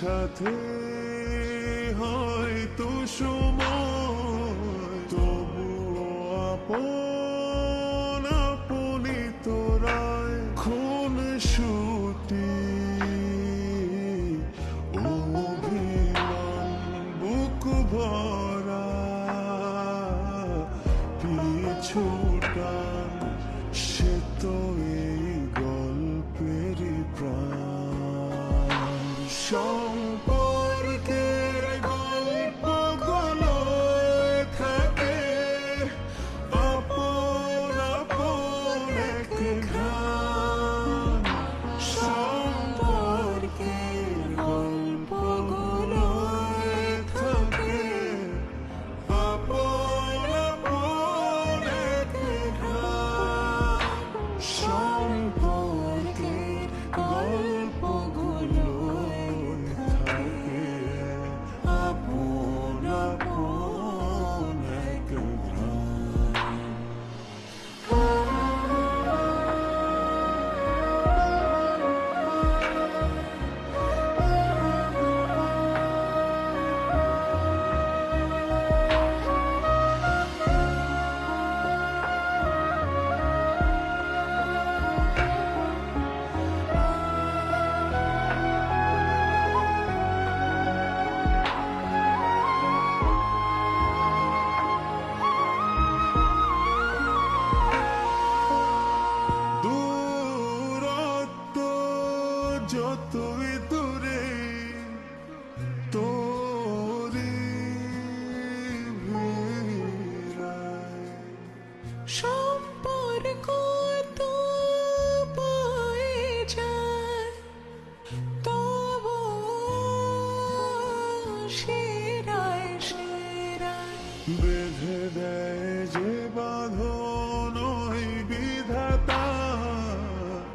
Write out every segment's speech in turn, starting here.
পথে হয়তো সময় তবুও আপন আপনি তোরায় খুন সুটি অভিমান বুক ভরা পিছুটান show. সম্পর্ক তো যায় তবু বেঁধে দেয় যে বাঁধন বিধাতা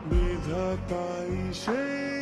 বিধাতাই সেই